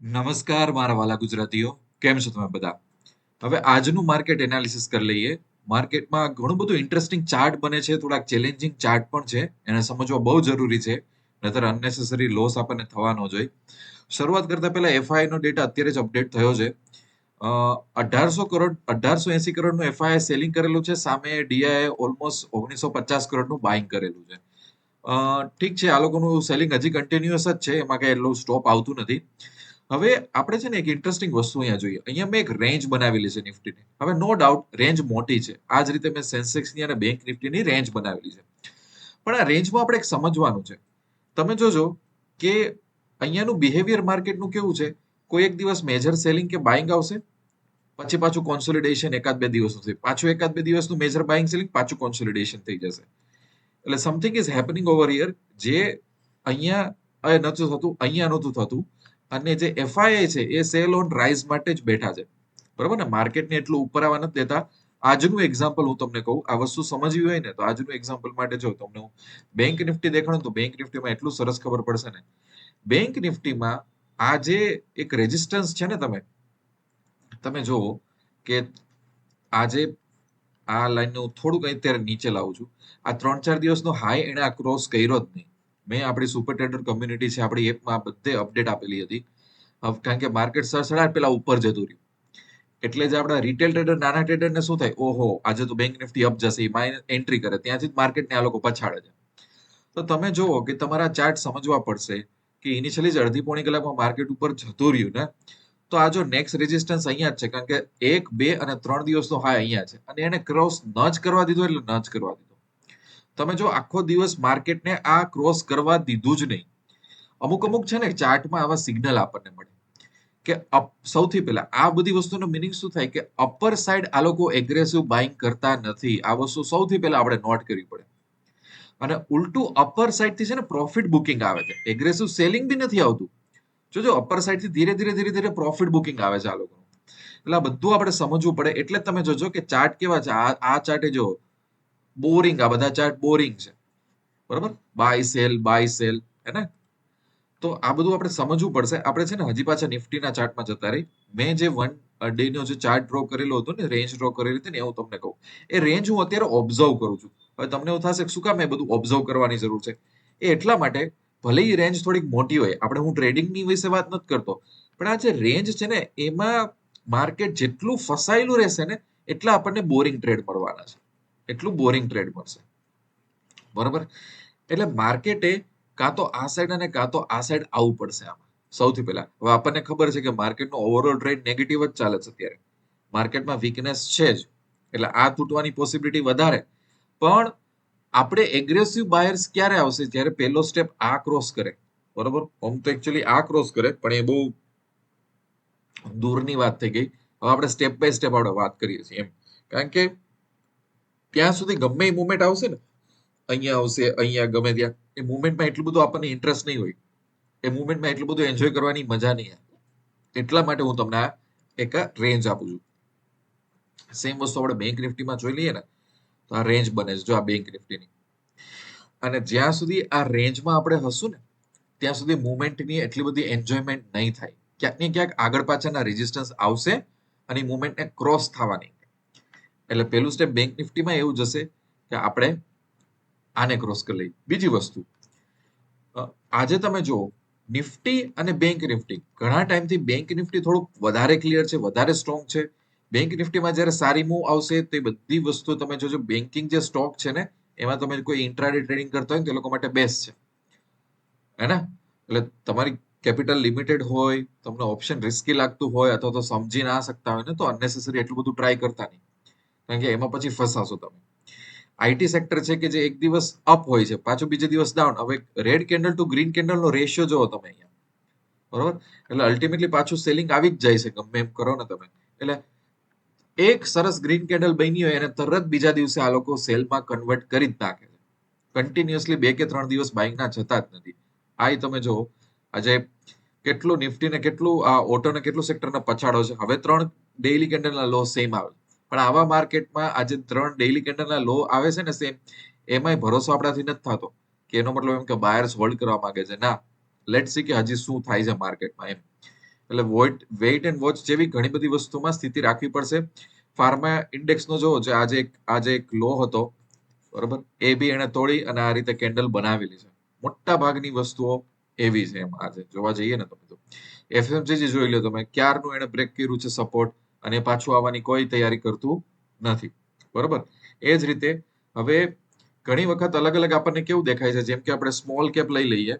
નમસ્કાર મારા વાલા ગુજરાતીઓ, કેમ છો તમે બધા? હવે આજનું માર્કેટ એનાલિસિસ કરી લઈએ. માર્કેટમાં ઘણું બધું ઇન્ટરેસ્ટિંગ ચાર્ટ બને છે, થોડાક ચેલેન્જિંગ ચાર્ટ પણ છે, એને સમજવા બહુ જરૂરી છે, નહીતર અનનેસેસરી લોસ આપણને થવાનો જોઈએ. શરૂઆત કરતા પહેલા એફઆઈ નો ડેટા અત્યારે જ અપડેટ થયો છે. અઢારસો કરોડ, અઢારસો એસી કરોડનું એફઆઈ સેલિંગ કરેલું છે, સામે ડીઆઈ ઓલમોસ્ટ ઓગણીસો પચાસ કરોડનું બાઇંગ કરેલું છે. ઠીક છે, આ લોકોનું સેલિંગ હજી કન્ટિન્યુઅસ જ છે, એમાં કઈ એટલું સ્ટોપ આવતું નથી. હવે આપણે છે ને એક ઇન્ટરેસ્ટિંગ વસ્તુ અહીંયા જોઈએ. અહીંયા મેં એક રેન્જ બનાવેલી છે નિફ્ટીની. હવે નો ડાઉટ રેન્જ મોટી છે. આ જ રીતે મેં સેન્સેક્સની અને બેંક નિફ્ટીની રેન્જ બનાવેલી છે. પણ આ રેન્જમાં આપણે એક સમજવાનું છે. તમે જોજો કે અહીંયાનું બિહેવિયર માર્કેટનું કેવું છે? કોઈ એક દિવસ મેજર સેલિંગ કે બાઇંગ આવશે? પછી પાછું કોન્સોલિડેશન એકાદ બે દિવસ થશે પાછું એકાદ બે દિવસનું મેજર બાઇંગ સેલિંગ પાછું કોન્સોલિડેશન થઈ જશે. એટલે something is happening over here જે અહીંયા નતું થતું, અહીંયા નહોતું થતું. અને જે એફઆઈઆઈ છે, એ સેલ ઓન રાઇઝ માટે જ બેઠા છે. બરાબર ને? માર્કેટને એટલું ઉપર આવવા નથી દેતા. આજનું એક્ઝામ્પલ હું તમને કહું, આ વસ્તુ સમજવી હોય ને, તો આજનું એક્ઝામ્પલ માટે જો તમને હું બેંક નિફ્ટી દેખાડું તો બેંક નિફ્ટીમાં એટલું સરસ ખબર પડશે ને. બેંક નિફ્ટીમાં આ જે એક રેઝિસ્ટન્સ છે ને તમે તમે જુઓ કે આજે આ લાઈનને હું થોડુંક અત્યારે નીચે લાવું છું. આ ત્રણ ચાર દિવસનો હાઈ એણે આ ક્રોસ કર્યો જ નહીં. મેં આપણી સુપર ટ્રેડર કમ્યુનિટી છે, આપણી એપમાં બધે અપડેટ આપેલી હતી. કારણ કે માર્કેટ સડસડાટ પેલા ઉપર જતું રહ્યું. એટલે જ આપણા રિટેલ ટ્રેડર નાના ટ્રેડરને શું થાય? ઓહો, આજે તો બેંક નિફ્ટી અપ જશે, એમાં એન્ટ્રી કરે. ત્યાંથી જ માર્કેટને આ લોકો પછાડે છે. તો તમે જુઓ કે તમારા ચાર્ટ સમજવા પડશે કે ઇનિશિયલી જ અડધી પોણી કલાકમાં માર્કેટ ઉપર જતું રહ્યું ને, તો આ જો નેક્સ્ટ રેઝિસ્ટન્સ અહીંયા જ છે. કારણ કે એક, બે અને ત્રણ દિવસનો હાઈ અહીંયા છે. અને એને ક્રોસ ન જ કરવા દીધો એટલે ન જ કરવા દીધો. તમે જો આખો દિવસ માર્કેટને આ ક્રોસ કરવા દીધું જ નહીં, અમુક અમુક છે ને ચાર્ટમાં આવા સિગ્નલ આપણને મળે કે અપ, સૌથી પહેલા આ બધી વસ્તુનો મિનિંગ શું થાય કે અપર સાઈડ આ લોકો એગ્રેસિવ બાઇંગ કરતા નથી. આ વસ્તુ સૌથી પહેલા આપણે નોટ કરવી પડે. અને ઉલટું અપર સાઈડથી છે ને પ્રોફિટ બુકિંગ આવે છે. એગ્રેસિવ સેલિંગ બી નથી આવતું. જોજો અપર સાઈડથી ધીરે ધીરે ધીરે ધીરે પ્રોફિટ બુકિંગ આવે છે આ લોકોનું. એટલે આ બધું આપણે સમજવું પડે. એટલે તમે જોજો કે ચાર્ટ કેવા છે. આ આ ચાર્ટે જો બોરિંગ, આ બધા ચાર્ટ બોરિંગ છે. બરાબર? બાય સેલ બાય સેલ હે ને? તો આ બધું આપણે સમજવું પડશે. આપણે છે ને હજી પાછા નિફ્ટીના ચાર્ટમાં જતા રહી. મેં જે વન ડે નો જે ચાર્ટ ડ્રો કરેલો હતો ને રેન્જ ડ્રો કરેલી હતી ને, એવું તમને કહું. એ રેન્જ હું અત્યારે ઓબ્ઝર્વ કરું છું. હવે તમને એવું થશે શું કામ એ બધું ઓબ્ઝર્વ કરવાની જરૂર છે? એ એટલા માટે, ભલે એ રેન્જ થોડીક મોટી હોય, આપણે હું ટ્રેડિંગની વિશે વાત નથી કરતો, પણ આ જે રેન્જ છે ને, એમાં માર્કેટ જેટલું ફસાયેલું રહેશે ને, એટલા આપણને બોરિંગ ટ્રેડ મળવાના છે. એટલું બોરિંગ ટ્રેડ મળશે. બરોબર? એટલે માર્કેટે કાં તો આ સાઈડ અને કાં તો આ સાઈડ આવવું પડશે આમાં. સૌથી પહેલા. હવે આપણને ખબર છે કે માર્કેટનો ઓવરઓલ ટ્રેડ નેગેટિવ જ ચાલે છે અત્યારે. માર્કેટમાં વીકનેસ છે જ. એટલે આ તૂટવાની પોસિબિલિટી વધારે. પણ આપણે એગ્રેસિવ બાયર્સ ક્યારે આવશે? જ્યારે પહેલો સ્ટેપ આ ક્રોસ કરે. બરોબર? આમ તો એકચ્યુઅલી આ ક્રોસ કરે, પણ એ બહુ દૂરની વાત થઈ ગઈ. હવે આપણે સ્ટેપ બાય સ્ટેપ આપણે વાત કરીએ છીએ એમ. કારણ કે ત્યાં સુધી ગમે એ મુવમેન્ટ આવશે ને, અહીંયા આવશે, અહીંયા ગમે ત્યાં. એ મુવમેન્ટમાં એટલું બધું આપણને ઇન્ટરેસ્ટ નહીં હોય. એ મુવમેન્ટમાં એટલું બધું એન્જોય કરવાની મજા નહીં આવે. એટલા માટે હું તમને આ એક રેન્જ આપું છું. સેમ વસ્તુ આપણે બેંક નિફ્ટીમાં જોઈ લઈએ ને, તો આ રેન્જ બને છે, જો આ બેંક નિફ્ટીની અને જ્યાં સુધી આ રેન્જમાં આપણે હશું ને, ત્યાં સુધી મુવમેન્ટની એટલી બધી એન્જોયમેન્ટ નહીં થાય. ક્યાંક ને ક્યાંક આગળ પાછળના રેઝિસ્ટન્સ આવશે અને મુવમેન્ટને ક્રોસ થવાની. એટલે પહેલું સ્ટેપ બેંક નિફ્ટીમાં એવું જશે કે આપણે આને ક્રોસ કરી લઈએ. બીજી વસ્તુ આજે તમે જુઓ નિફ્ટી અને બેંક નિફ્ટી ઘણા ટાઈમથી બેંક નિફ્ટી થોડુંક વધારે ક્લિયર છે, વધારે સ્ટ્રોંગ છે. બેંક નિફ્ટીમાં જ્યારે સારી મૂવ આવશે, તે બધી વસ્તુ તમે જોજો બેન્કિંગ જે સ્ટોક છે ને, એમાં તમે કોઈ ઇન્ટ્રાડે ટ્રેડિંગ કરતા હોય ને, તો લોકો માટે બેસ્ટ છે. હે ને એટલે તમારી કેપિટલ લિમિટેડ હોય, તમને ઓપ્શન રિસ્કી લાગતું હોય, અથવા તો સમજી ના શકતા હોય ને, તો અનનેસેસરી એટલું બધું ટ્રાય કરતા નહીં. કારણ કે એમાં પછી ફસાશો તમે. આઈટી સેક્ટર છે કે જે એક દિવસ અપ હોય છે, પાછું બીજે દિવસ ડાઉન હવે red candle to green candle no ratio જોવો તમે અહીંયા. બરોબર? એટલે અલ્ટિમેટલી પાછું સેલિંગ આવી જ જાય છે, ગમે એમ કરો ને તમે. એટલે એક સરસ ગ્રીન કેન્ડલ બની હોય અને તરત બીજા દિવસે આ લોકો સેલમાં કન્વર્ટ કરી જ નાખે છે. કન્ટિન્યુઅસલી બે કે ત્રણ દિવસ બાઇકના જતા જ નથી. આ તમે જો આજે કેટલું નિફ્ટી ને કેટલું, આ ઓટોને કેટલું સેક્ટરને પછાડો છે. હવે ત્રણ ડેઇલી કેન્ડલના લો સેમ આવે. પણ આવા માર્કેટમાં આજે ત્રણ ડેઇલી કેન્ડલના લો આવે છે ને સેમ એમાંય ભરોસો આપણાથી નથી થતો. કે એનો મતલબ એમ કે બાયર્સ હોલ્ડ કરવા માંગે છે. ના લેટ સી કે હજી શું થાય છે માર્કેટમાં એમ. એટલે વોઇટ વેઇટ એન્ડ વોચ જેવી ઘણી બધી વસ્તુમાં સ્થિતિ રાખવી પડશે. ફાર્મા ઇન્ડેક્સનો જોવો જે આજે એક આજે એક લો હતો, બરોબર? એ બી એને તોડી અને આ રીતે કેન્ડલ બનાવેલી છે. મોટા ભાગની વસ્તુઓ એવી છે એમ આજે. જોવા જઈએ ને તમે તો એફએમસીજી જોઈ લો તમે. ક્યારનું એને બ્રેક કર્યું છે સપોર્ટ અને પાછું આવવાની કોઈ તૈયારી કરતું નથી. બરોબર? એ જ રીતે હવે ઘણી વખત અલગ અલગ આપણને કેવું દેખાય છે? જેમ કે આપણે સ્મોલ કેપ લઈ લઈએ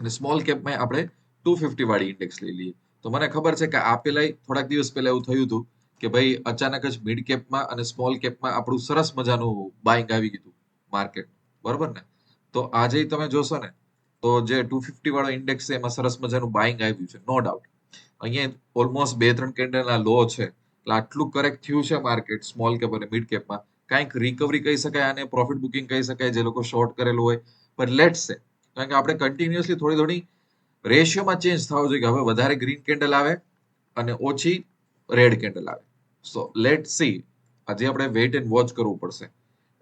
અને સ્મોલ કેપમાં આપણે ટુ ફિફ્ટી વાળી ઇન્ડેક્સ લઈ લઈએ. તો મને ખબર છે કે આ પેલા થોડાક દિવસ પહેલા એવું થયું હતું કે ભાઈ અચાનક જ મિડ કેપમાં અને સ્મોલ કેપમાં આપણું સરસ મજાનું બાઇંગ આવી ગયું માર્કેટ બરોબર ને? તો આજે તમે જોશો ને, તો જે ટુ ફિફ્ટી વાળો ઇન્ડેક્સ છે એમાં સરસ મજાનું બાઇંગ આવ્યું છે નો ડાઉટ અહીંયા ઓલમોસ્ટ બે ત્રણ કેન્ડલના લો છે. એટલે આટલું કરેક્ટ થયું છે માર્કેટ સ્મોલ કેપ અને મિડ કેપમાં કાંઈક રિકવરી કહી શકાય અને પ્રોફિટ બુકિંગ કહી શકાય જે લોકો શોર્ટ કરેલું હોય. પણ લેટ્સ છે કારણ કે આપણે કન્ટિન્યુઅસલી થોડી થોડી રેશિયોમાં ચેન્જ થવો જોઈએ કે હવે વધારે ગ્રીન કેન્ડલ આવે અને ઓછી રેડ કેન્ડલ આવે. સો લેટ સી આજે આપણે વેઇટ એન્ડ વોચ કરવું પડશે.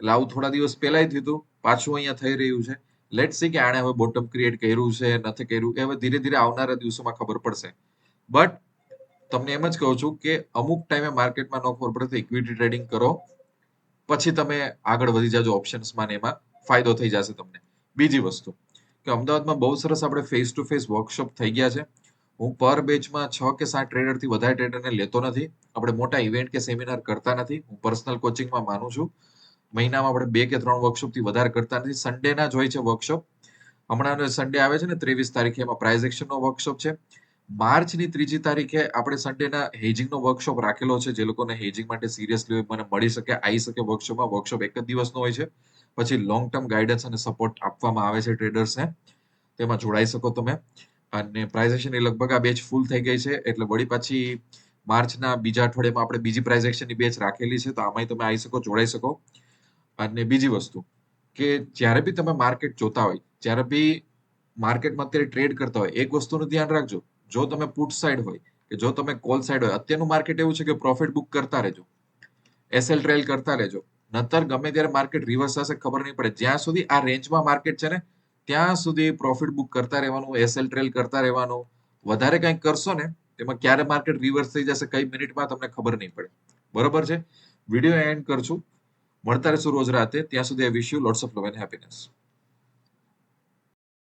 એટલે આવું થોડા દિવસ પહેલાય થયું હતું. પાછું અહીંયા થઈ રહ્યું છે. લેટ સી કે આણે હવે બોટમ ક્રિએટ કર્યું છે, નથી કર્યું. એ હવે ધીરે ધીરે આવનારા દિવસોમાં ખબર પડશે. બટ તમને એમ જ કહું છું કે અમુક ટાઈમે માર્કેટમાં ન ખબર પડે તો ઇક્વિટી ટ્રેડિંગ કરો. પછી તમે આગળ વધી જાજો ઓપ્શન્સમાં ને એમાં ફાયદો થઈ જશે તમને. બીજી વસ્તુ કે અમદાવાદમાં બહુ સરસ આપણે ફેસ ટુ ફેસ વર્કશોપ થઈ ગયા છે. હું પર બેચમાં છ કે સાત ટ્રેડરથી વધારે ટ્રેડરને લેતો નથી. આપણે મોટા ઇવેન્ટ કે સેમિનાર કરતા નથી. હું પર્સનલ કોચિંગમાં માનું છું. મહિનામાં આપણે બે કે ત્રણ વર્કશોપથી વધારે કરતા નથી. સન્ડેના જ હોય છે વર્કશોપ હમણાં સન્ડે આવે છે ને ત્રેવીસ તારીખે એમાં પ્રાઇઝ એક્શનનો વર્કશોપ છે. માર્ચની ત્રીજી તારીખે આપણે સન્ડેના હેજિંગનો વર્કશોપ રાખેલો છે. જે લોકોને હેજિંગ માટે સિરિયસલી હોય, મને મળી શકે આવી શકે વર્કશોપમાં વર્કશોપ એક જ દિવસનો હોય છે. પછી લોંગ ટર્મ ગાઈડન્સ અને સપોર્ટ આપવામાં આવે છે ટ્રેડર્સને તેમાં જોડાઈ શકો તમે. અને પ્રાઇઝેશન એ લગભગ આ બેચ ફૂલ થઈ ગઈ છે. એટલે વળી પાછી માર્ચના બીજા અઠવાડિયામાં આપણે બીજી પ્રાઇઝેક્શનની બેચ રાખેલી છે. તો આમાંય તમે આવી શકો, જોડાઈ શકો. અને બીજી વસ્તુ કે જ્યારે બી તમે માર્કેટ જોતા હોય, જ્યારે બી માર્કેટમાં અત્યારે ટ્રેડ કરતા હોય, એક વસ્તુનું ધ્યાન રાખજો. જો તમે પુટ સાઈડ હોય કે જો તમે કોલ સાઈડ હોય, અત્યારનું માર્કેટ એવું છે કે પ્રોફિટ બુક કરતા રહેજો. એસએલ ટ્રેલ કરતા રહેજો. નતર ગમે ત્યારે માર્કેટ રિવર્સ થશે, ખબર નહીં પડે. જ્યાં સુધી આ રેન્જમાં માર્કેટ છે ને, ત્યાં સુધી પ્રોફિટ બુક કરતા રહેવાનું એસએલ ટ્રેલ કરતા રહેવાનું. વધારે કંઈક કરશો ને, તેમાં ક્યારે માર્કેટ રિવર્સ થઈ જશે, કઈ મિનિટમાં તમને ખબર નહીં પડે. બરોબર છે? વીડિયો એન્ડ કરશું મળતા રહેશું રોજ રાતે. ત્યાં સુધી I wish you lots of love and happiness